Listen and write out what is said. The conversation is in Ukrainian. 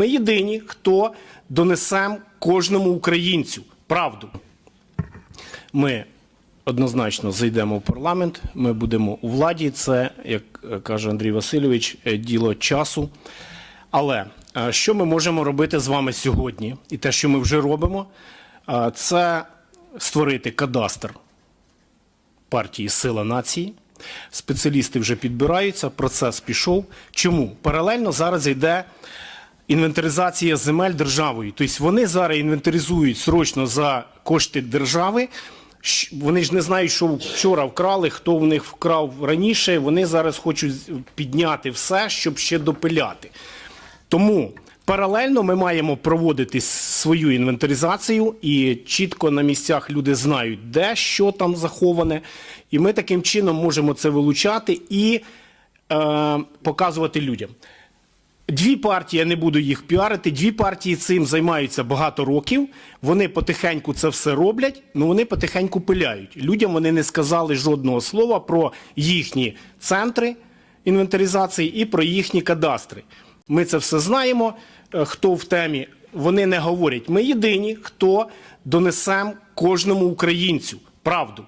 Ми єдині, хто донесемо кожному українцю правду. Ми однозначно зайдемо в парламент, ми будемо у владі. Це, як е, каже Андрій Васильович, е, діло часу. Але е, що ми можемо робити з вами сьогодні? І те, що ми вже робимо, це створити кадастр партії Сила нації. Спеціалісти вже підбираються, процес пішов. Чому? Паралельно зараз йде інвентаризація земель державою. Тобто вони зараз інвентаризують срочно за кошти держави. Вони ж не знають, що вчора вкрали, хто в них вкрав раніше. Вони зараз хочуть підняти все, щоб ще допиляти. Тому паралельно ми маємо проводити свою інвентаризацію, і чітко на місцях люди знають, де що там заховане. І ми таким чином можемо це вилучати і е, показувати людям. Дві партії, я не буду їх піарити, дві партії цим займаються багато років. Вони потихеньку це все роблять, але вони потихеньку пиляють. Людям вони не сказали жодного слова про їхні центри інвентаризації і про їхні кадастри. Ми це все знаємо. Е, Хто в темі, вони не говорять. Ми єдині, хто донесемо кожному українцю правду.